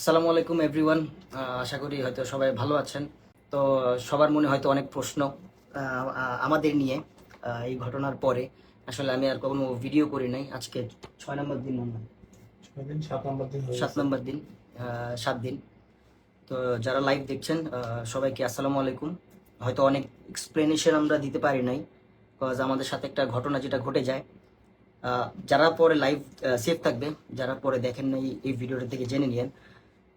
আসসালামু আলাইকুম এভরিওয়ান আশা করি হয়তো সবাই ভালো আছেন। তো সবার মনে হয়তো অনেক প্রশ্ন আমাদের নিয়ে এই ঘটনার পরে। আসলে আমি আর কখনো ভিডিও করি নাই। আজকে ছয় নম্বর দিন মনে হয়। সাত নম্বর দিন সাত নম্বর দিন তো যারা লাইভ দেখছেন সবাইকে আসসালামু আলাইকুম। হয়তো অনেক এক্সপ্লেনেশন আমরা দিতে পারি নাই বিকজ আমাদের সাথে একটা ঘটনা যেটা ঘটে যায়। যারা পরে লাইভ সেভ থাকবে যারা পরে দেখেন নাই এই ভিডিওটা থেকে জেনে নিয়েন।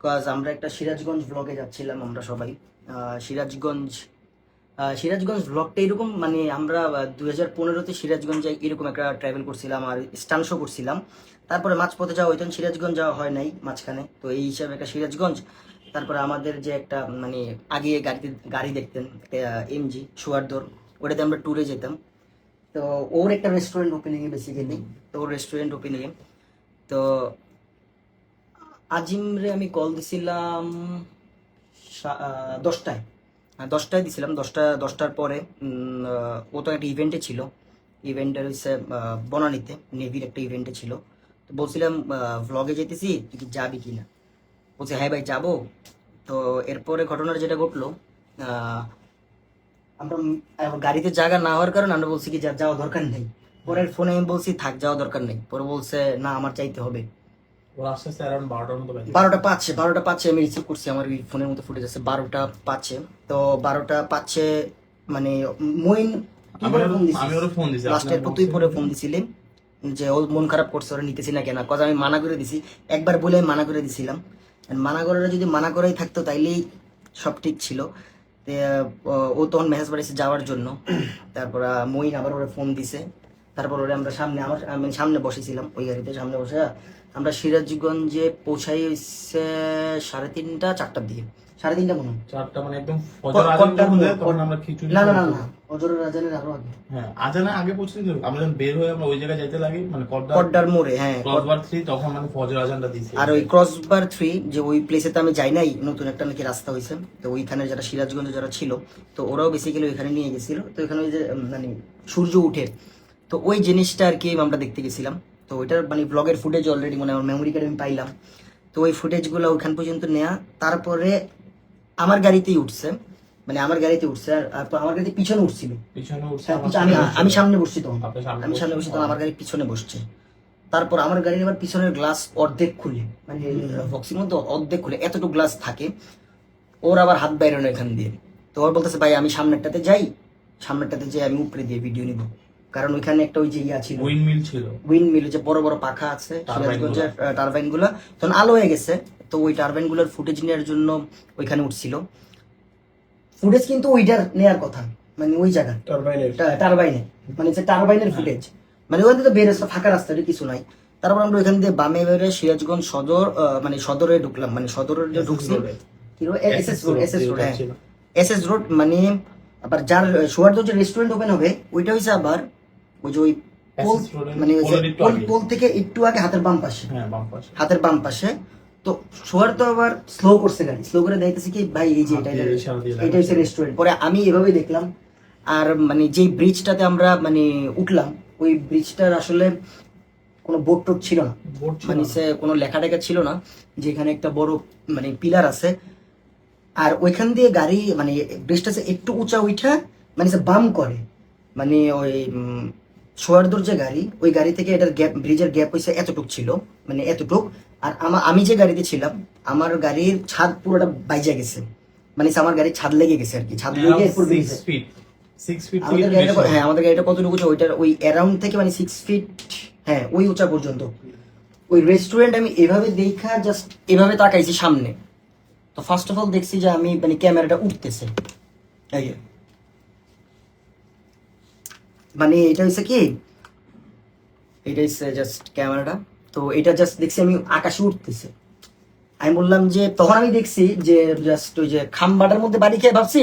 বিকজ আমরা একটা সিরাজগঞ্জ ব্লগে যাচ্ছিলাম আমরা সবাই। সিরাজগঞ্জ সিরাজগঞ্জ ব্লগটা এরকম মানে আমরা দু হাজার পনেরোতে সিরাজগঞ্জে এরকম একটা ট্রাভেল করছিলাম আর স্টান শো করছিলাম। তারপরে মাঝপথে যাওয়া হইতো সিরাজগঞ্জ যাওয়া হয় নাই মাঝখানে। তো এই হিসাবে একটা সিরাজগঞ্জ। তারপরে আমাদের যে একটা মানে আগে গাড়িতে, গাড়ি দেখতেন এমজি সুয়ারদোর ওটাতে আমরা ট্যুরে যেতাম। তো ওর একটা রেস্টুরেন্ট ওপেনিংয়ে বেসিক্যালি তো ওর রেস্টুরেন্ট ওপেনিংয়ে তো আজিমরে আমি কল দিছিলাম দশটায়। হ্যাঁ, দশটায় দিছিলাম দশটা দশটার পরে ও তো একটা ইভেন্টে ছিল। ইভেন্টের হচ্ছে বনানীতে নেভির একটা ইভেন্টে ছিল। তো বলছিলাম ভ্লগে যেতেছি তুই কি যাবি কি না? বলছি হ্যাঁ ভাই যাব। তো এরপরে ঘটনার যেটা ঘটলো আমরা গাড়িতে জায়গা না হওয়ার কারণে আমরা বলছি কি যাওয়া দরকার নেই। পরের ফোনে আমি বলছি থাক যাওয়া দরকার নেই। পরে বলছে না আমার চাইতে হবে। বারোটা পাচ্ছে বারোটা পাচ্ছে আমি রিসিভ করছি আমার ওই ফোনের মতো ফুটে যাচ্ছে বারোটা পাচ্ছে তো বারোটা পাচ্ছে মানে মইন লাস্টের পর তুই পরে ফোন দিছিলি যে ও মন খারাপ করছে ওরা নিতেছি না কেন? কজ আমি মানা করে দিছি একবার বলে আমি মানা করে দিছিলাম। মানা করাটা যদি মানা করেই থাকতো তাইলেই সব ঠিক ছিল। ও তখন মেসেজ পাঠিয়েছে যাওয়ার জন্য। তারপর মইন আবার ওরা ফোন দিছে। তারপর ওরা আমরা সামনে আমার আমি সামনে বসেছিলাম ওই গাড়িতে সামনে বসে। আমরা সিরাজগঞ্জে পৌঁছাই হচ্ছে সাড়ে তিনটা চারটার দিকে সাড়ে তিনটা মনে হয়। চারটা মানে একদম ফজর ক- আজান কটার যখন দেয় মধ্যে? তখন আমরা খিচুড়ি না না না না অজরের রাজানের আরও আগে। হ্যাঁ আজানে আগে পৌঁছে দিল আমরা যখন বের হয়ে আমরা ওই জায়গায় যাইতে লাগি মানে মোড়ে হ্যাঁ ক্রসবার থ্রি তখন মানে ফজর আজানটা দিছে আর ওই ক্রসবার থ্রি যে ওই প্লেসে তো আমি যাই নাই নতুন একটা নাকি রাস্তা হয়েছে তো ওইখানে যারা সিরাজগঞ্জে যারা ছিল তো ওরাও বেসিক্যালি ওইখানে নিয়ে গেছিল। তো ওইখানে ওই যে মানে সূর্য উঠে। তো ওই জিনিসটা আর কি আমরা দেখতে গেছিলাম। তো ওইটার মানে ব্লগের ফুটেজ অলরেডি মানে আমার মেমোরি কার্ডে আমি পাইলাম। তো ওই ফুটেজগুলো ওইখান পর্যন্ত নেয়া তারপরে আমার গাড়িতেই উঠছে। মানে আমার গাড়িতে উঠছে আর আমার গাড়িতে পিছনে উঠছিল। হ্যাঁ, পিছনে- আমি সামনে আমি সামনে বসছি তখন। আমি সামনে বসছি তখন আমার গাড়ির পিছনে বসছে। তারপর আমার গাড়ির আবার পিছনের গ্লাস অর্ধেক খুলে। মানে বক্সির মধ্যে অর্ধেক খুলে এতটুকু গ্লাস থাকে। ওর আবার হাত বাইরে এখান দিয়ে। তো ওর বলতেছে ভাই আমি সামনেরটাতে যাই সামনেরটাতে যাই আমি উপরে দিয়ে ভিডিও নিব। কারণ ওইখানে একটা ওই যে ইয়া ছিল। উইন্ড মিল ছিল। উইন্ড মিল যে বড় বড় পাখা আছে সিরাজগঞ্জের টারবাইনগুলো তখন আলো হয়ে গেছে তো ওই টারবাইনগুলোর ফুটেজ নেওয়ার জন্য ওইখানে উঠছিল। ফুটেজ কিন্তু ওইটার নেয়ার কথা মানে ওই জায়গা টারবাইনে মানে যে টারবাইনের ফুটেজ মানে ওখান থেকে বের রাস্তা ফাঁকা রাস্তা কিছু নাই। তারপর আমরা ওইখান দিয়ে বামে বেরে সিরাজগঞ্জ সদর আহ, মানে সদরে ঢুকলাম মানে সদরের যে ঢুকছি। S S road S S road হ্যাঁ। এস এস রোড মানে আবার যার সোয়ার্দ যে রেস্টুরেন্ট ওপেন হবে ওইটা হইছে আবার ওই যে ওই মানে পোল। থেকে একটু আগে হাতের বাম পাশে। হ্যাঁ হাতের বাম পাশে। তো সোয়ার তো আবার স্লো করছে গাড়ি। স্লো করে দেখতেছি কি ভাই এই যে এটা এটা হচ্ছে রেস্টুরেন্ট পরে আমি এভাবেই দেখলাম। আর মানে যেই ব্রিজটাতে আমরা মানে উঠলাম ওই ব্রিজটার আসলে কোনো বোট টোট ছিল না। বোর্ড মানে সে কোনো লেখা টেখা ছিল না যেখানে একটা বড় মানে পিলার আছে। আর ওইখান দিয়ে গাড়ি মানে ব্রিজটা একটু উঁচা উঠা মানে সে বাম করে। মানে ওই সোয়ারদুর যে গাড়ি ওই গাড়ি থেকে এটার গ্যাপ ব্রিজের গ্যাপ হয়েছে এতটুক ছিল মানে এতটুক। আর আমার আমি যে গাড়িতে ছিলাম আমার গাড়ির ছাদ পুরোটা বাইজা গেছে। মানে আমার গাড়ির ছাদ লেগে গেছে আর কি ছাদ লেগে আমাদের গাড়িটা হ্যাঁ আমাদের গাড়িটা কতটুকু ওইটার ওই অ্যারাউন্ড থেকে মানে সিক্স ফিট হ্যাঁ ওই উঁচা পর্যন্ত। ওই রেস্টুরেন্ট আমি এভাবে দেখা জাস্ট এভাবে তাকাইছি সামনে। তো ফার্স্ট অফ অল দেখছি যে আমি মানে ক্যামেরাটা উঠতেছে। এই যে। মানে এটা হচ্ছে কি? এটা হচ্ছে জাস্ট ক্যামেরাটা। তো এটা জাস্ট দেখছি আমি আকাশে উঠতেছে আমি বললাম যে তখন আমি দেখছি যে জাস্ট ওই যে খাম্বাটার মধ্যে বাড়ি খেয়ে ভাবছি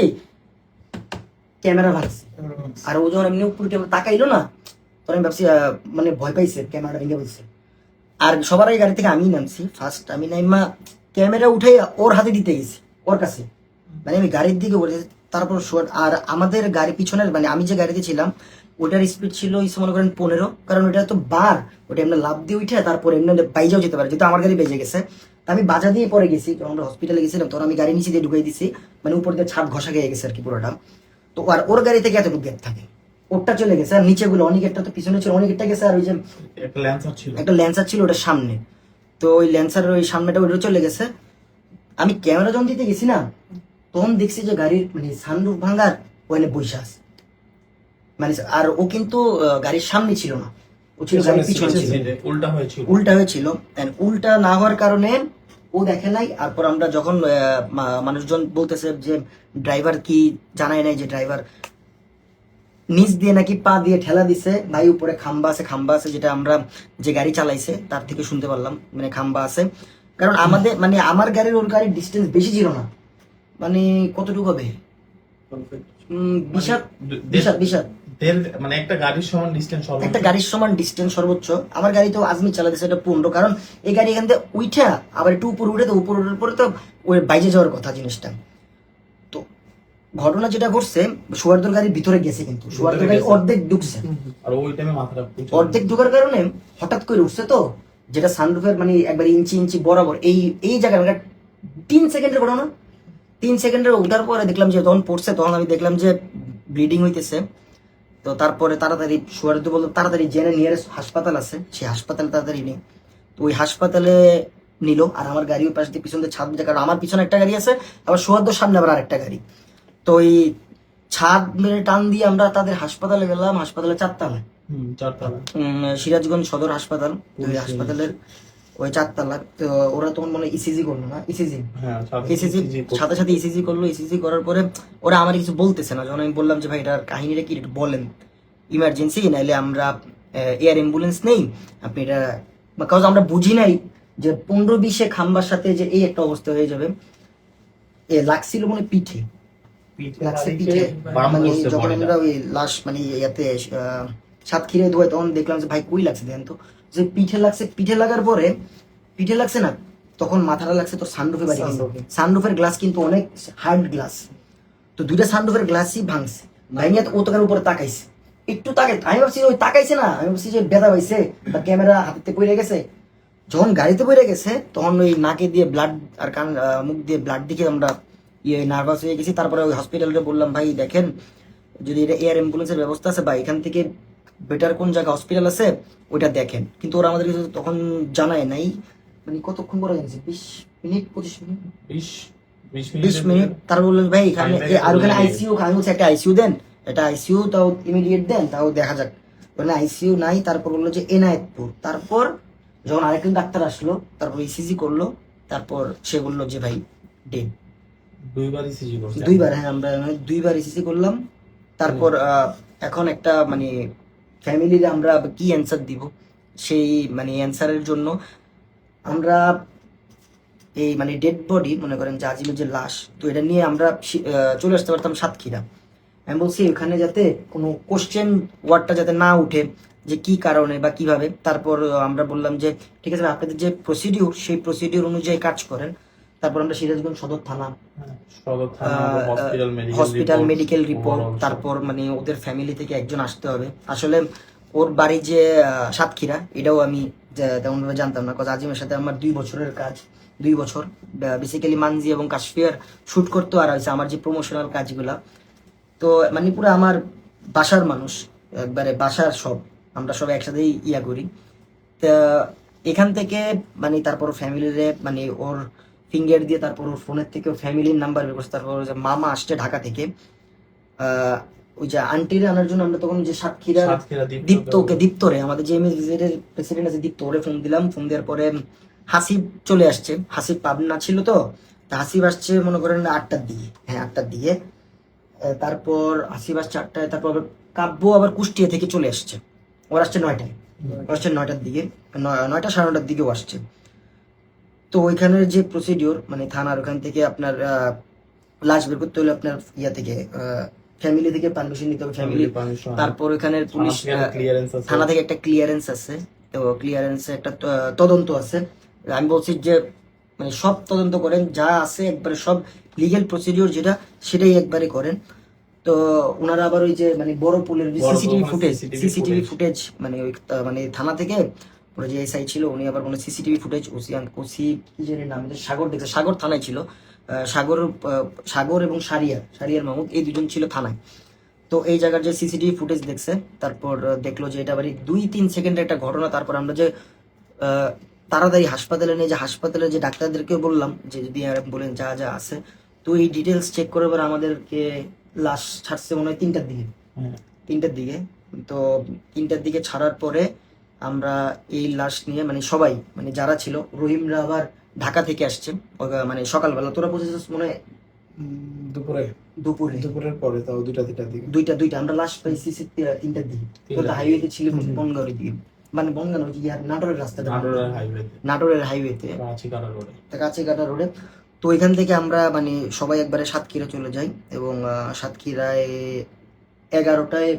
ক্যামেরা ভাবছি আর ও যখন এমনি উপরে তাকাইলো না তখন আমি ভাবছি মানে ভয় পাইছে ক্যামেরাটা ভেঙে বলছে আর সবার আগে গাড়ি থেকে আমি নামছি ফার্স্ট আমি নাইমা ক্যামেরা উঠে ওর হাতে দিতে গেছি ওর কাছে। মানে আমি গাড়ির দিকে বলে তারপর শোয়ার- আর আমাদের গাড়ি পিছনের মানে আমি যে গাড়িতে ছিলাম ওটার স্পিড ছিল ইসে মনে করেন পনেরো কারণ ওটা তো বার। ওটা এমনি লাভ দিয়ে উঠে তারপর এমনি বাইজাও যেতে পারে যেহেতু আমার গাড়ি বেজে গেছে। তা আমি বাজা দিয়ে পরে গেছি যখন আমরা হসপিটালে গেছিলাম তখন আমি গাড়ি নিচে দিয়ে ঢুকাই দিছি মানে উপর দিয়ে ছাদ ঘষা খেয়ে গেছে আর কি পুরোটা। তো আর ওর গাড়ি থেকে এতটুকু গ্যাপ থাকে। ওরটা চলে গেছে আর নিচে গুলো অনেকেরটা তো পিছনে ছিল অনেকেরটা গেছে আর ওই যে একটা ল্যান্সার ছিল। একটা ল্যান্সার ছিল ওটার সামনে। তো ওই ল্যান্সার ওই সামনেটা ওইটা চলে গেছে। আমি ক্যামেরা যখন দিতে গেছি না তখন দেখছি যে গাড়ির মানে সানরুফ ভাঙার ওখানে আছে। মানে আর ও কিন্তু গাড়ির সামনে ছিল না। ও ছিল গাড়ির পিছনে ছিল। উল্টা হয়েছিল। উল্টা হয়েছিল। উল্টা না হওয়ার কারণে ও দেখে নাই। তারপর আমরা যখন মানুষজন বলতেছে যে ড্রাইভার কি জানায় নাই যে ড্রাইভার নিচ দিয়ে নাকি পা দিয়ে ঠেলা দিছে? ভাই উপরে খাম্বা আছে খাম্বা আছে যেটা আমরা যে গাড়ি চালাইছে তার থেকে শুনতে পারলাম। মানে খাম্বা আছে। কারণ আমাদের মানে আমার গাড়ির ওর গাড়ির ডিস্টেন্স বেশি ছিল না। মানে কতটুকু হবে? উম, বিশাল দে- মানে একটা গাড়ির সমান ডিস্টেন্স হবে একটা গাড়ির সমান ডিস্টেন্স সর্বোচ্চ। আমার গাড়ি তো আজমি চালাতেছে এটা পনেরো কারণ এই গাড়ি এখান থেকে উঠা আবার একটু উপরে উঠে তো উপরে উঠার পরে তো ওই বাইরে যাওয়ার কথা জিনিসটা। তো ঘটনা যেটা ঘটছে সুয়ার্দর গাড়ির ভিতরে গেছে কিন্তু। সুয়ার্দর গাড়ি অর্ধেক ঢুকছে আর ওই টাইমে মাথাটা অর্ধেক ঢোকার কারণে হঠাৎ করে উঠছে তো যেটা সানরুফের মানে একবার ইঞ্চি ইঞ্চি বরাবর। এই এই জায়গায় মানে তিন সেকেন্ডের ঘটনা। তিন সেকেন্ডের উঠার পরে দেখলাম যে তখন পড়ছে তখন আমি দেখলাম যে ব্লিডিং হইতেছে। তো তারপরে তাড়াতাড়ি সুয়ারিত বলতো তাড়াতাড়ি জেনে নিয়ে হাসপাতাল আছে। সেই হাসপাতালে তাড়াতাড়ি নেই। তো ওই হাসপাতালে নিল আর আমার গাড়ি ওই পাশ দিয়ে পিছন দিয়ে ছাদ দিয়ে কারণ আমার পিছনে একটা গাড়ি আছে আবার সুয়াদ্দর সামনে আবার আরেকটা গাড়ি। তো ওই ছাদ মেরে টান দিয়ে আমরা তাদের হাসপাতালে গেলাম হাসপাতালে চারতলা সিরাজগঞ্জ সদর হাসপাতাল। ওই হাসপাতালের ওই চারতলা তো ওরা তখন মনে ইসিজি করল না? ইসিজি হ্যাঁ ইসিজি সাথে সাথে ইসিজি করল ইসিজি করার পরে ওরা আমার কিছু বলতেছে না। যখন আমি বললাম যে ভাই এটার কাহিনীটা কি? একটু বলেন। ইমার্জেন্সি নাইলে আমরা এয়ার অ্যাম্বুলেন্স নেই। আপনি এটা কাজ আমরা বুঝি নাই যে পনেরো বিশে খাম্বার সাথে যে এই একটা অবস্থা হয়ে যাবে এ লাগছিল মনে পিঠে। লাগছে পিঠে। মানে যখন আমরা ওই লাশ মানে ইয়াতে সাতক্ষীরে ধোয় তখন দেখলাম যে ভাই কই লাগছে? দেন তো যে পিঠে লাগছে পিঠে লাগার পরে পিঠে লাগছে না তখন মাথাটা লাগছে তো সানরুফে বাড়ি সানরুফের গ্লাস কিন্তু অনেক হার্ড গ্লাস তো দুইটা সানরুফের গ্লাসই ভাঙছে। ভাঙিয়া ও তোকার উপরে তাকাইছে? একটু তাকাই আমি ভাবছি ওই তাকাইছে না আমি ভাবছি যে বেদা পাইছে বা ক্যামেরা হাতে পড়ে গেছে। যখন গাড়িতে পড়ে গেছে তখন ওই নাকে দিয়ে ব্লাড আর কান মুখ দিয়ে ব্লাড দিকে আমরা ইয়ে নার্ভাস হয়ে গেছি। তারপরে ওই হসপিটালে বললাম ভাই দেখেন যদি এটা এয়ার অ্যাম্বুলেন্সের ব্যবস্থা আছে বা এখান থেকে বেটার কোন জায়গা হসপিটাল আছে ওইটা দেখেন। কিন্তু ওরা আমাদের কিছু তখন জানায় নাই। মানে কতক্ষণ পরে জানিয়েছে বিশ মিনিট পঁচিশ মিনিট? বিশ মিনিট। তার বললেন ভাই এখানে আর ওখানে আইসিইউ আমি বলছি একটা আইসিইউ দেন। এটা আইসিইউ তাও ইমিডিয়েট দেন তাও দেখা যাক। ওখানে আইসিইউ নাই। তারপর বলল যে এনায়েতপুর তারপর যখন আরেকজন ডাক্তার আসলো তারপর ইসিজি করল তারপর সে বলল যে ভাই ডেড দুইবার ইসিজি করছে। দুইবার হ্যাঁ আমরা মানে দুইবার ইসিজি করলাম। তারপর এখন একটা মানে ফ্যামিলির আমরা কি অ্যান্সার দিব? সেই মানে অ্যান্সারের জন্য আমরা এই মানে ডেড বডি মনে করেন যে আজিমের যে লাশ, তো এটা নিয়ে আমরা চলে আসতে পারতাম সাতক্ষীরা। আমি বলছি ওখানে যাতে কোনো কোশ্চেন ওয়ার্ডটা যাতে না উঠে, যে কি কারণে বা কীভাবে? তারপর আমরা বললাম যে, ঠিক আছে আপনাদের যে প্রসিডিউর সেই প্রসিডিউর অনুযায়ী কাজ করেন। তারপর আমরা সিরাজগঞ্জ সদর থানা হসপিটাল মেডিকেল রিপোর্ট তারপর মানে ওদের ফ্যামিলি থেকে একজন আসতে হবে। আসলে ওর বাড়ি যে সাতক্ষীরা এটাও আমি তেমনভাবে জানতাম না। কাজ আজিমের সাথে আমার দুই বছরের কাজ দুই বছর। বেসিক্যালি মানজি এবং কাশ্মীর শুট করতো আর হয়েছে আমার যে প্রমোশনাল কাজগুলা। তো মানে পুরো আমার বাসার মানুষ একবারে বাসার সব আমরা সব একসাথেই ইয়া করি। তা এখান থেকে মানে তারপর ফ্যামিলিরে মানে ওর ফিঙ্গার দিয়ে তারপর ওর ফোনের থেকে ফ্যামিলির নাম্বার বের করছে। তারপর যে মামা আসছে ঢাকা থেকে। ওই যে আন্টিরে আনার জন্য আমরা তখন যে সাতক্ষীরা দীপ্ত ওকে দীপ্ত রে আমাদের যে এমএসভিজের প্রেসিডেন্ট আছে দীপ্ত ওরে ফোন দিলাম। ফোন দেওয়ার পরে হাসিব চলে আসছে। হাসিব পাবনা ছিল তো তা হাসিব আসছে মনে করেন আটটার দিকে। হ্যাঁ আটটার দিকে। তারপর হাসিব আসছে আটটায় তারপর আবার কাব্য আবার কুষ্টিয়া থেকে চলে আসছে। ওর আসছে নয়টায়। ওর আসছে নয়টার দিকে নয়- নয়টা সাড়ে নটার দিকেও আসছে। তো ওইখানের যে প্রসিডিওর মানে থানার ওখান থেকে আপনার লাশ বের করতে হলে আপনার ইয়া থেকে ফ্যামিলি থেকে পারমিশন নিতে হবে ফ্যামিলি তারপর ওখানের পুলিশ আছে। থানা থেকে একটা ক্লিয়ারেন্স আছে। তো ক্লিয়ারেন্স একটা তদন্ত আছে। আমি বলছি যে মানে সব তদন্ত করেন যা আছে একবারে সব লিগেল প্রসিডিওর যেটা সেটাই একবারে করেন। তো ওনারা আবার ওই যে মানে বড় পুলের সিসিটিভি ফুটেজ সিসিটিভি ফুটেজ মানে ওই মানে থানা থেকে পরে যে এসআই ছিল উনি আবার কোনো সিসিটিভি ফুটেজ ওসি ওসি কি জানি নাম সাগর দেখছে সাগর থানায় ছিল। সাগর সাগর এবং সারিয়া সারিয়ার মাহমুদ এই দুজন ছিল থানায়। তো এই জায়গার যে সিসিটিভি ফুটেজ দেখছে তারপর দেখল যে এটা বাড়ি দুই তিন সেকেন্ডের একটা ঘটনা তারপর আমরা যে তাড়াতাড়ি হাসপাতালে নিয়ে যে হাসপাতালে যে ডাক্তারদেরকে বললাম যে যদি বলেন যা যা আছে তো এই ডিটেলস চেক করে এবার আমাদেরকে লাশ ছাড়ছে মনে হয় তিনটার দিকে। তিনটার দিকে। তো তিনটার দিকে ছাড়ার পরে আমরা এই লাশ নিয়ে মানে সবাই মানে যারা ছিল রহিমরা আবার ঢাকা থেকে আসছে। মানে সকালবেলা তোরা পৌঁছেছিস মনে হয়? দুপুরে। দুপুরে। দুপুরের পরে তাও দুইটা তিনটার দিকে। দুইটা দুইটা। আমরা লাশ পাইছি তিনটার দিকে। তো হাইওয়েতে ছিল। বনগাঁওয়ের দিকে। মানে বনগাঁও কি আর নাটোরের রাস্তাটা? নাটোরের হাইওয়েতে নাটোরের হাইওয়েতে কাছে রোডে রোডে তো ওইখান থেকে আমরা মানে সবাই একবারে সাতক্ষীরা চলে যাই এবং সাতক্ষীরায় এগারোটায়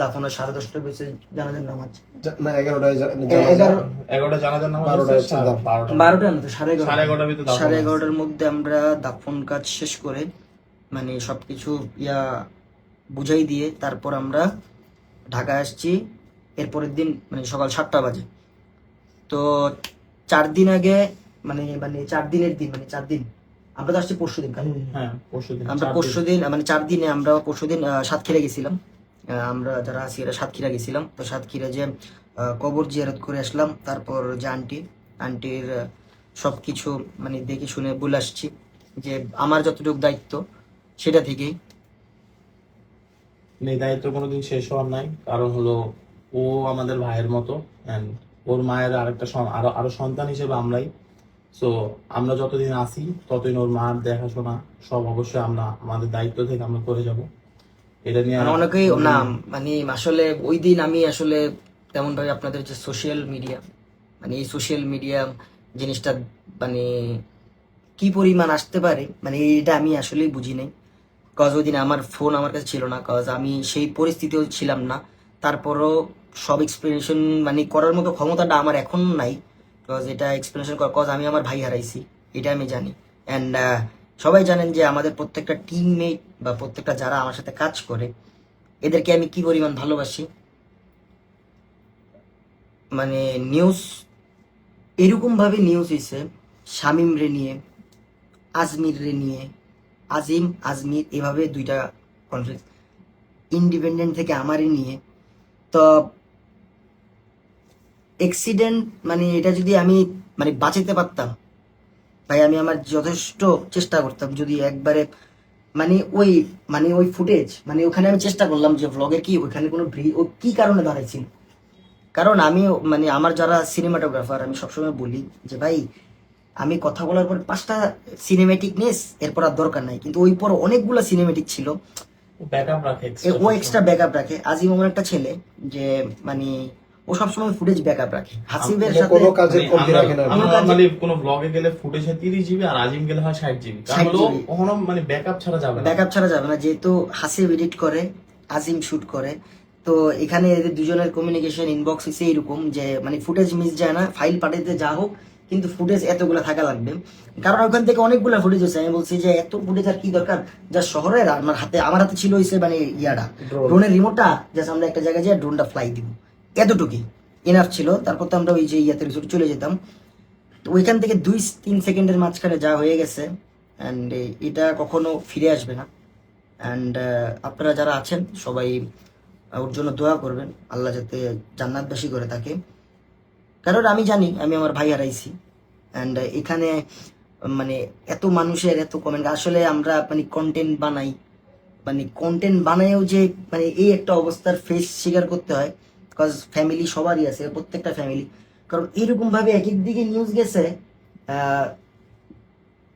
দাফন সাড়ে দশটায় বেশি জানাজার নামাজ। না এগারোটায় এগারোটা জানাজার। বারোটা। না তো সাড়ে এগারোটা। এগারোটার সাড়ে এগারোটার মধ্যে আমরা দাফন কাজ শেষ করে মানে সবকিছু ইয়া বুঝাই দিয়ে তারপর আমরা ঢাকা আসছি। এরপরের দিন মানে সকাল সাতটা বাজে। তো চার দিন আগে মানে মানে চার দিনের দিন মানে চার দিন। আমরা তো আসছি পরশু দিন হ্যাঁ পরশু দিন আমরা পরশু দিন। মানে চার দিনে আমরা পরশু দিন সাতক্ষীরা গেছিলাম। আমরা যারা আছি, এরা সাতক্ষীরা গেছিলাম। তো সাতক্ষীরা যে কবর জিয়ারত করে আসলাম। তারপর যে আন্টি, আন্টির সব কিছু মানে দেখে শুনে বলে আসছি যে, আমার যতটুকু দায়িত্ব, সেটা থেকেই। এই দায়িত্ব কোনোদিন শেষ হওয়ার নাই। কারণ হলো, ও আমাদের ভাইয়ের মতো ওর মায়ের আরেকটা আরও আরও সন্তান হিসেবে আমরাই। সো আমরা যতদিন আসি ততদিন ওর মার দেখাশোনা, সব অবশ্যই আমরা, আমাদের দায়িত্ব থেকে আমরা করে যাব। এটা নিয়ে মানে অনেকেই না মানে আসলে ওই দিন আমি আসলে তেমন ভাবে আপনাদের যে সোশ্যাল মিডিয়া মানে এই সোশ্যাল মিডিয়া জিনিসটা মানে কি পরিমাণ আসতে পারে মানে এটা আমি আসলেই বুঝি নাই। কজ ওই দিন আমার ফোন আমার কাছে ছিল না কজ আমি সেই পরিস্থিতিও ছিলাম না। তারপরও সব এক্সপ্লেনেশন মানে করার মতো ক্ষমতাটা আমার এখন নাই। কজ এটা এক্সপ্লেনেশন কর কজ আমি আমার ভাই হারাইছি এটা আমি জানি। অ্যান্ড সবাই জানেন যে আমাদের প্রত্যেকটা টিমমেট বা প্রত্যেকটা যারা আমার সাথে কাজ করে, এদেরকে আমি কি পরিমাণ ভালোবাসি? মানে নিউজ এরকম ভাবে নিউজ হয়েছে শামিম রে নিয়ে, আজমির রে নিয়ে, আজিম, আজমির, এভাবে দুইটা কনফ্লিক্ট ইন্ডিপেন্ডেন্ট থেকে আমারই নিয়ে। তো অ্যাক্সিডেন্ট মানে এটা যদি আমি মানে বাঁচাতে পারতাম ভাই আমি আমার যথেষ্ট চেষ্টা করতাম যদি একবারে মানে ওই মানে ওই ফুটেজ মানে ওখানে আমি চেষ্টা করলাম যে ভ্লগের কি ওইখানে কোনো ও কি কারণে দাঁড়াইছিল কারণ আমি মানে আমার যারা সিনেমাটোগ্রাফার আমি সবসময় বলি যে ভাই আমি কথা বলার পর পাঁচটা সিনেমেটিক নেস এরপর আর দরকার নাই। কিন্তু ওই পর অনেকগুলো সিনেমেটিক ছিল। ও এক্সট্রা ব্যাকআপ রাখে। আজিম আমার একটা ছেলে যে মানে ও সবসময় ফুটেজ ব্যাকআপ রাখে। হাসিবের মানে সাথে কোনো কাজে কমতি রাখে না। আমরা নরমালি কোনো ব্লগে গেলে ফুটেজ হয় তিরিশ জিবি আর আজিম গেলে হয় ষাট জিবি কারণ 60 হলো GB মানে ব্যাকআপ ছাড়া যাবে না। ব্যাকআপ ছাড়া যাবে না। যেহেতু হাসিব এডিট করে আজিম শুট করে তো এখানে এদের দুজনের কমিউনিকেশন ইনবক্স হচ্ছে এরকম যে মানে ফুটেজ মিস যায় না ফাইল পাঠাইতে যা হোক কিন্তু ফুটেজ এতগুলো থাকা লাগবে। কারণ ওখান থেকে অনেকগুলো ফুটেজ হচ্ছে আমি বলছি যে এত ফুটেজ আর কি দরকার? যা শহরের আমার হাতে আমার হাতে ছিল হইছে মানে ইয়াটা। ড্রোনের রিমোটটা জাস্ট আমরা একটা জায়গায় যাই ড্রোনটা ফ্লাই দিব। এতটুকুই। এনাফ ছিল। তারপর তো আমরা ওই যে ইয়াতে রিসোর্ট চলে যেতাম। তো ওইখান থেকে দুই তিন সেকেন্ডের মাঝখানে যা হয়ে গেছে অ্যান্ড এটা কখনো ফিরে আসবে না। অ্যান্ড আপনারা যারা আছেন, সবাই ওর জন্য দোয়া করবেন। আল্লাহ যাতে জান্নাতবাসী করে থাকে। কারণ আমি জানি, আমি আমার ভাই হারাইছি অ্যান্ড এখানে মানে এত মানুষের, এত কমেন্ট আসলে আমরা মানে কন্টেন্ট বানাই। মানে কন্টেন্ট বানায়ও যে মানে এই একটা অবস্থার ফেস স্বীকার করতে হয়। বিকজ ফ্যামিলি সবারই আছে, প্রত্যেকটা ফ্যামিলি কারণ এরকম ভাবে এক এক দিকে নিউজ গেছে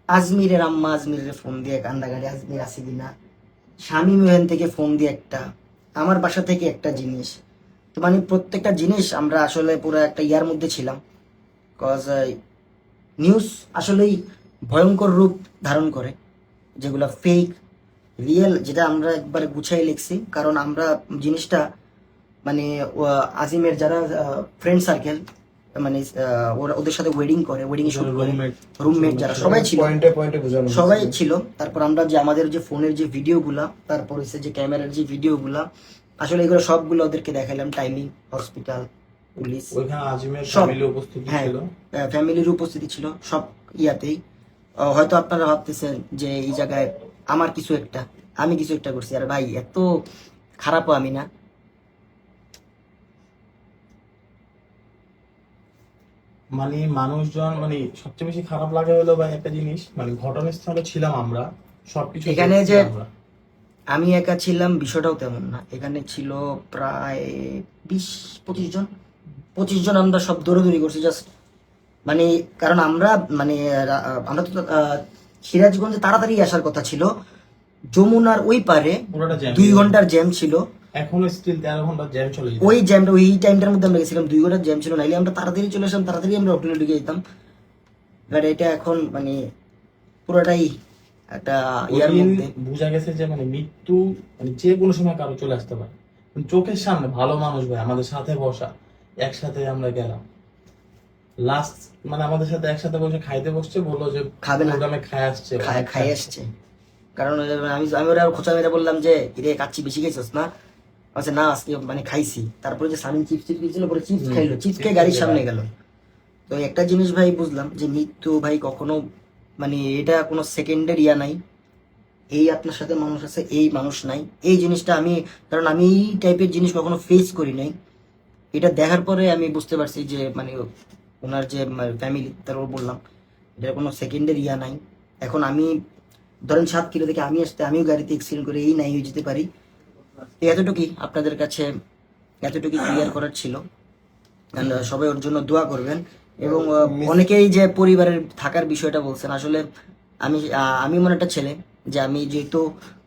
আজমিরের আম্মা আজমিরের ফোন দিয়ে কান্দাগাড়ি আজমির আছে কিনা স্বামী মোহন থেকে ফোন দিয়ে একটা, আমার বাসা থেকে একটা জিনিস। তো মানে প্রত্যেকটা জিনিস আমরা আসলে পুরো একটা ইয়ার মধ্যে ছিলাম। কজ নিউজ আসলেই ভয়ঙ্কর রূপ ধারণ করে, যেগুলো ফেক রিয়েল যেটা আমরা একবারে গুছাই লিখছি। কারণ আমরা জিনিসটা মানে ও, আজিমের যারা ফ্রেন্ড সার্কেল মানে আহ, ওরা ওদের সাথে ওয়েডিং করে ওয়েডিং শুট করে রুমমেট যারা সবাই ছিল। পয়েন্টে পয়েন্টে বোঝানো সবাই ছিল। তারপর আমরা যে আমাদের যে ফোনের যে ভিডিওগুলা তারপর হচ্ছে যে ক্যামেরার যে ভিডিওগুলা আসলে এগুলো সবগুলো ওদেরকে দেখালাম টাইমিং হসপিটাল পুলিশ ওইখানে আজিমের সব। ফ্যামিলি উপস্থিত হ্যাঁ ফ্যামিলির উপস্থিতি ছিল সব ইয়াতেই। আহ, হয়তো আপনারা ভাবতেছেন যে এই জায়গায় আমার কিছু একটা আমি কিছু একটা করছি। আর ভাই এত খারাপও আমি না। মানে মানুষজন মানে সবচেয়ে বেশি খারাপ লাগে হলো ভাই একটা জিনিস মানে ঘটনাস্থলে ছিলাম আমরা সবকিছু এখানে যে- আমি একা ছিলাম বিষয়টাও তেমন না। এখানে ছিল প্রায় বিশ পঁচিশ জন। পঁচিশ জন আমরা সব দৌড়াদৌড়ি করছি জাস্ট মানে কারণ আমরা মানে আমরা তো সিরাজগঞ্জে তাড়াতাড়ি আসার কথা ছিল। যমুনার ওই পারে দুই ঘণ্টার জ্যাম ছিল। এখনও স্টিল তেরো ঘণ্টা জ্যাম চলে যেত ওই জ্যামটা ওই টাইমটার মধ্যে আমরা গেছিলাম দুই ঘণ্টার জ্যাম ছিল নাইলে আমরা তাড়াতাড়ি চলে আসলাম তাড়াতাড়ি আমরা হোটেলে ঢুকে যেতাম। বাট এটা এখন মানে পুরোটাই একটা ইয়ার মধ্যে। বোঝা গেছে যে মানে মৃত্যু মানে যে কোনো সময় কারও চলে আসতে পারে। মানে চোখের সামনে ভালো মানুষ ভাই আমাদের সাথে বসা একসাথে আমরা গেলাম। লাস্ট মানে আমাদের সাথে একসাথে বসে খাইতে বসছে বলল যে খাবে না। প্রোগ্রামে খাই আসছে খায় খাই আসছে। কারণ আমি আমি ওরা খোঁচা মেরে বললাম যে ইরে কাচ্চি বেশি গেছিস না? আচ্ছা না আজকে মানে খাইছি। তারপরে যে সামিন চিপস চিপস দিয়েছিল পরে চিপস খাইলো। চিপস খেয়ে গাড়ির সামনে গেল। তো একটা জিনিস ভাই বুঝলাম যে মৃত্যু ভাই কখনো মানে এটা কোনো সেকেন্ডের ইয়া নাই। এই আপনার সাথে মানুষ আছে এই মানুষ নাই। এই জিনিসটা আমি কারণ আমি এই টাইপের জিনিস কখনো ফেস করি নাই। এটা দেখার পরে আমি বুঝতে পারছি যে মানে ওনার যে ফ্যামিলি তারপর বললাম এটা কোনো সেকেন্ডের ইয়া নাই। এখন আমি ধরেন সাত কিলো থেকে আমি আসতে আমিও গাড়িতে এক্সিডেন্ট করে এই নাই হয়ে যেতে পারি। এতটুকুই আপনাদের কাছে এতটুকুই ক্লিয়ার করার ছিল। সবাই ওর জন্য দোয়া করবেন। এবং অনেকেই যে পরিবারের থাকার বিষয়টা বলছেন আসলে আমি আমি মনে একটা ছেলে যে আমি যেহেতু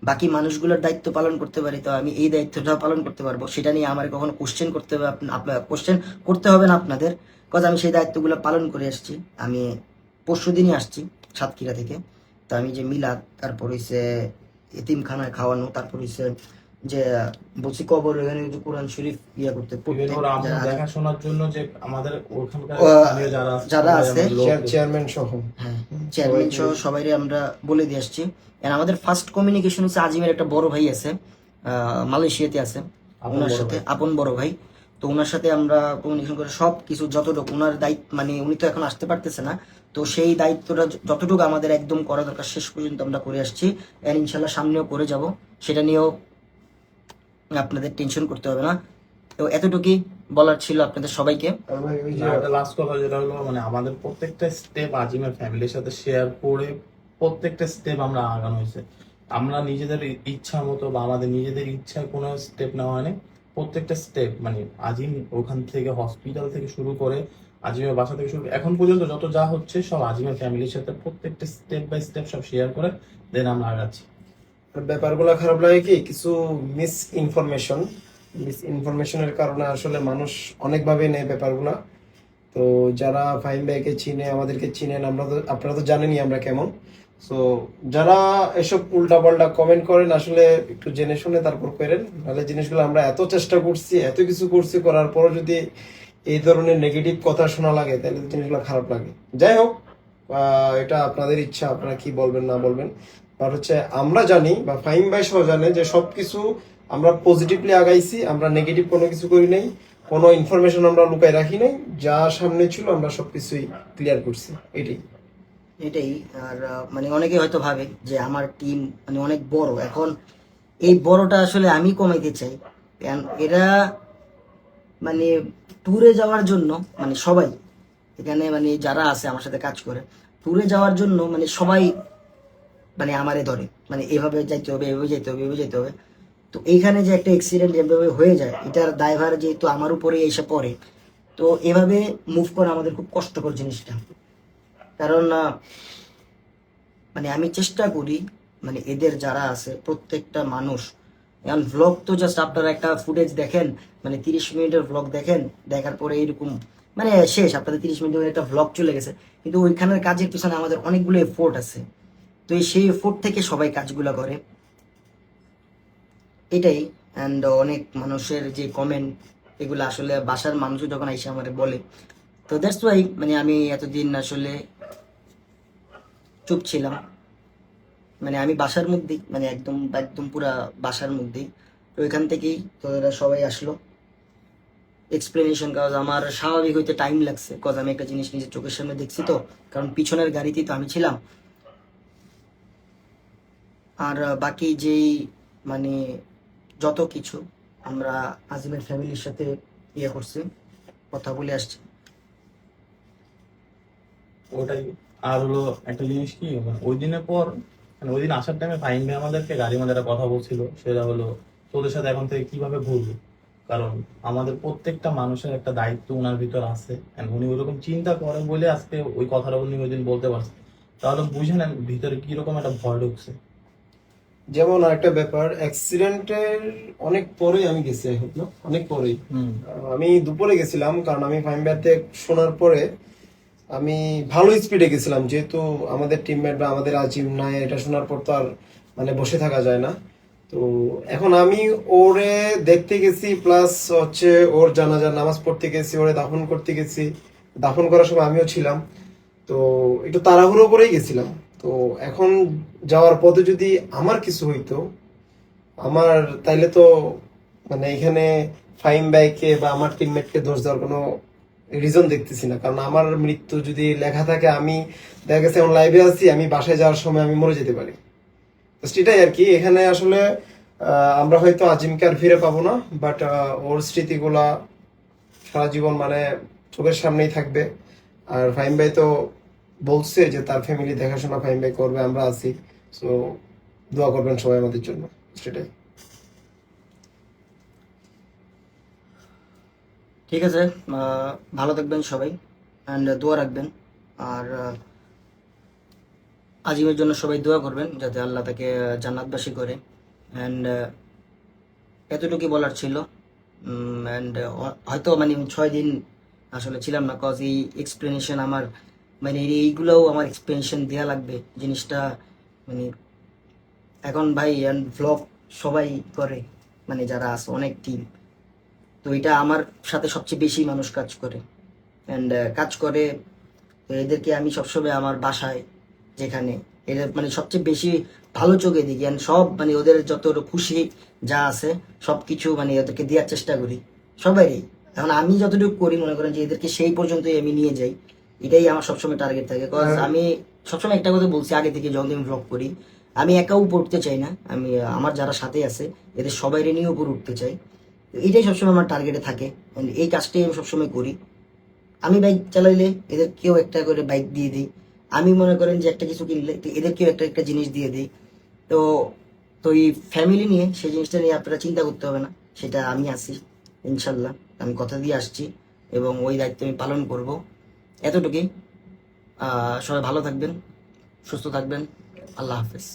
বাকি মানুষগুলোর দায়িত্ব পালন করতে পারি তো আমি এই দায়িত্বটাও পালন করতে পারব। সেটা নিয়ে আমার কখনো কোশ্চেন করতে হবে আপনার কোশ্চেন করতে হবে না আপনাদের। কাজ আমি সেই দায়িত্বগুলো পালন করে আসছি। আমি পরশু দিনই আসছি সাতক্ষীরা থেকে। তো আমি যে মিলাদ তারপর হইছে এতিমখানায় খাওয়ানো তারপর হইছে যে বলছি কবর ওখানে যে কোরআন শরীফ ইয়া করতে দেখাশোনার জন্য যে আমাদের ওখানকার যারা আছে, চেয়ারম্যান সহ। হ্যাঁ চেয়ারম্যান সহ সবাই আমরা বলে দিয়ে আসছি। And আমাদের ফার্স্ট কমিউনিকেশন হচ্ছে আজিমের একটা বড় ভাই আছে মালয়েশিয়াতে আছে আপন ওনার বড় সাথে ভাই। আপন বড় ভাই। তো ওনার সাথে আমরা কমিউনিকেশন করে সব কিছু যতটুকু ওনার দায়িত্ব মানে উনি তো এখন আসতে পারতেছে না তো সেই দায়িত্বটা যতটুকু আমাদের একদম করা দরকার শেষ পর্যন্ত আমরা করে আসছি। আর ইনশাল্লাহ সামনেও করে যাব। সেটা নিয়েও আপনাদের টেনশন করতে হবে না। তো এতটুকুই বলার ছিল আপনাদের সবাইকে। লাস্ট কথা যেটা হলো মানে আমাদের প্রত্যেকটা স্টেপ আজিমের ফ্যামিলির সাথে শেয়ার করে প্রত্যেকটা স্টেপ আমরা আগানো হয়েছে। আমরা নিজেদের ইচ্ছা মতো বা আমাদের নিজেদের ইচ্ছায় কোনো স্টেপ নেওয়া হয়নি। প্রত্যেকটা স্টেপ মানে আজিম ওখান থেকে হসপিটাল থেকে শুরু করে আজিমের বাসা থেকে শুরু এখন পর্যন্ত যত যা হচ্ছে সব আজিমের ফ্যামিলির সাথে প্রত্যেকটা স্টেপ বাই স্টেপ সব শেয়ার করে দেন আমরা আগাচ্ছি। ব্যাপারগুলো খারাপ লাগে কি? কিছু মিস ইনফরমেশন মিস ইনফরমেশনের কারণে আসলে মানুষ অনেকভাবে নেয় ব্যাপারগুলো। তো যারা ফাইন ভাইকে চিনে, আমাদেরকে চিনেন আমরা তো, আপনারা তো জানেনই আমরা কেমন। সো যারা এসব উল্টা পাল্টা কমেন্ট করেন, আসলে একটু জেনে শুনে তারপর করেন। নাহলে জিনিসগুলো আমরা এত চেষ্টা করছি, এত কিছু করছি, করার পরও যদি এই ধরনের নেগেটিভ কথা শোনা লাগে, তাহলে জিনিসগুলো খারাপ লাগে। যাই হোক এটা আপনাদের ইচ্ছা, আপনারা কি বলবেন, না বলবেন। আর হচ্ছে আমরা জানি বা ফাহিম ভাই সহ জানে যে সবকিছু আমরা পজিটিভলি আগাইছি, আমরা নেগেটিভ কোনো কিছু করি নাই, কোনো ইনফরমেশন আমরা লুকাই রাখি নাই, যা সামনে ছিল আমরা সবকিছুই ক্লিয়ার করছি, এটাই। এটাই, আর মানে অনেকে হয়তো ভাবে যে আমার টিম মানে অনেক বড়। এখন এই বড়টা আসলে আমি কমাইতে চাই। এরা মানে ট্যুরে যাওয়ার জন্য মানে সবাই, এখানে মানে যারা আছে আমার সাথে কাজ করে ট্যুরে যাওয়ার জন্য মানে সবাই মানে আমারে ধরে। মানে এভাবে যাইতে হবে, এভাবে যাইতে হবে, এভাবে যেতে হবে। তো এইখানে যে একটা অ্যাক্সিডেন্ট এভাবে হয়ে যায়, এটার দায়ভার যেহেতু আমার উপরে এসে পড়ে, তো এভাবে মুভ করা আমাদের খুব কষ্টকর জিনিসটা। কারণ মানে আমি চেষ্টা করি মানে এদের যারা আছে, প্রত্যেকটা মানুষ। এখন ভ্লগ তো জাস্ট আপনারা একটা ফুটেজ দেখেন মানে তিরিশ মিনিটের ভ্লগ দেখেন, দেখার পরে এরকম মানে শেষ, আপনাদের তিরিশ মিনিটের একটা ভ্লগ চলে গেছে। কিন্তু ওইখানের কাজের পিছনে আমাদের অনেকগুলো এফোর্ট আছে। তো সেই এফোর্ট থেকে সবাই কাজগুলো করে। এটাই। অ্যান্ড অনেক মানুষের যে কমেন্ট এগুলো আসলে বাসার মানুষও যখন এসে আমাদের বলে, তো দ্যাটস ওয়াই মানে আমি এতদিন আসলে চুপ ছিলাম। মানে আমি বাসার মধ্যেই মানে একদম একদম পুরা বাসার মধ্যেই তো ওইখান থেকেই তো এরা সবাই আসলো। এক্সপ্লেনেশন কাজ আমার স্বাভাবিক হইতে টাইম লাগছে। কজ আমি একটা জিনিস নিজের চোখের সামনে দেখছি তো, কারণ পিছনের গাড়িতেই তো আমি ছিলাম। আর বাকি যেই মানে যত কিছু আমরা আজিমের ফ্যামিলির সাথে ইয়ে করছি, কথা বলে আসছি। ওটাই। আর হলো একটা জিনিস কি মানে ওই দিনের পর মানে ওই দিন আসার টাইমে ফাইন ভাই আমাদেরকে গাড়ি একটা কথা বলছিল, সেটা হলো তোদের সাথে এখন থেকে কীভাবে ঘুরবো? কারণ আমাদের প্রত্যেকটা মানুষের একটা দায়িত্ব ওনার ভিতর আছে উনি ওইরকম চিন্তা করেন বলে আজকে ওই কথাটা উনি ওই দিন বলতে পারছেন তাহলে বুঝে নেন ভিতরে কীরকম একটা ভয় ঢুকছে। যেমন আরেকটা ব্যাপার অ্যাক্সিডেন্টের অনেক পরেই আমি গেছি I hope না? অনেক পরেই। আমি দুপুরে গেছিলাম কারণ আমি ফাইম ব্যাতে শোনার পরে আমি ভালো স্পিডে গেছিলাম যেহেতু আমাদের টিমমেট বা আমাদের আজিম নাই এটা শোনার পর তো আর মানে বসে থাকা যায় না। তো এখন আমি ওরে দেখতে গেছি প্লাস হচ্ছে ওর জানাজার নামাজ পড়তে গেছি ওরে দাফন করতে গেছি। দাফন করার সময় আমিও ছিলাম। তো একটু তাড়াহুড়ো করেই গেছিলাম। তো এখন যাওয়ার পথে যদি আমার কিছু হইতো, আমার তাইলে তো মানে এখানে ফাইম বাইকে বা আমার টিমমেটকে দোষ দেওয়ার কোনো রিজন দেখতেছি না। কারণ আমার মৃত্যু যদি লেখা থাকে, আমি দেখা গেছে এখন লাইভে আছি, আমি বাসায় যাওয়ার সময় আমি মরে যেতে পারি। সেটাই আর কি। এখানে আসলে আমরা হয়তো আজিমকে আর ফিরে পাবো না বাট ওর স্মৃতিগুলা সারা জীবন মানে চোখের সামনেই থাকবে। আর ফাইম ভাই তো বলছে যে তার ফ্যামিলি দেখাশোনা ভাই করবে, আমরা আছি। সো দোয়া করবেন সবাই আমাদের জন্য। সেটাই। ঠিক আছে ভালো থাকবেন সবাই অ্যান্ড দোয়া রাখবেন। আর আজিমের জন্য সবাই দোয়া করবেন, যাতে আল্লাহ তাকে জান্নাতবাসী করে। অ্যান্ড এতটুকুই বলার ছিল। অ্যান্ড হয়তো মানে ছয় দিন আসলে ছিলাম না কজ এই এক্সপ্লেনেশন আমার মানে এই- এইগুলোও আমার এক্সপ্লেনেশন দেওয়া লাগবে, জিনিসটা মানে এখন ভাই ভ্লগ সবাই করে মানে যারা আছে, অনেক টিম তো এটা আমার সাথে সবচেয়ে বেশি মানুষ কাজ করে। অ্যান্ড কাজ করে, তো এদেরকে আমি সবসময় আমার বাসায় যেখানে, এদের মানে সবচেয়ে বেশি ভালো চোখে দেখি অ্যান্ড সব মানে ওদের যত খুশি যা আছে সব কিছু মানে ওদেরকে দেওয়ার চেষ্টা করি। সবারই এখন আমি যতটুকু করি, মনে করেন যে এদেরকে সেই পর্যন্তই আমি নিয়ে যাই। এটাই আমার সবসময় টার্গেট থাকে কজ হ্যাঁ। আমি সবসময় একটা কথা বলছি আগে থেকে যখন আমি ভ্লগ করি। আমি একাও উপর উঠতে চাই না আমি আমার যারা সাথে আছে এদের সবাই নিয়ে উপর উঠতে চাই। এটাই সবসময় আমার টার্গেটে থাকে এই কাজটাই আমি সবসময় করি। আমি বাইক চালাইলে এদের কেউ একটা করে বাইক দিয়ে দিই। আমি মনে করেন যে একটা কিছু কিনলে তো এদেরকেও একটা একটা জিনিস দিয়ে দিই। তো তো এই ফ্যামিলি নিয়ে সেই জিনিসটা নিয়ে আপনারা চিন্তা করতে হবে না সেটা আমি আছি ইনশাল্লাহ। আমি কথা দিয়ে আসছি এবং ওই দায়িত্ব আমি পালন করব। এতটুকুই। সবাই ভালো থাকবেন সুস্থ থাকবেন। আল্লাহ হাফেজ।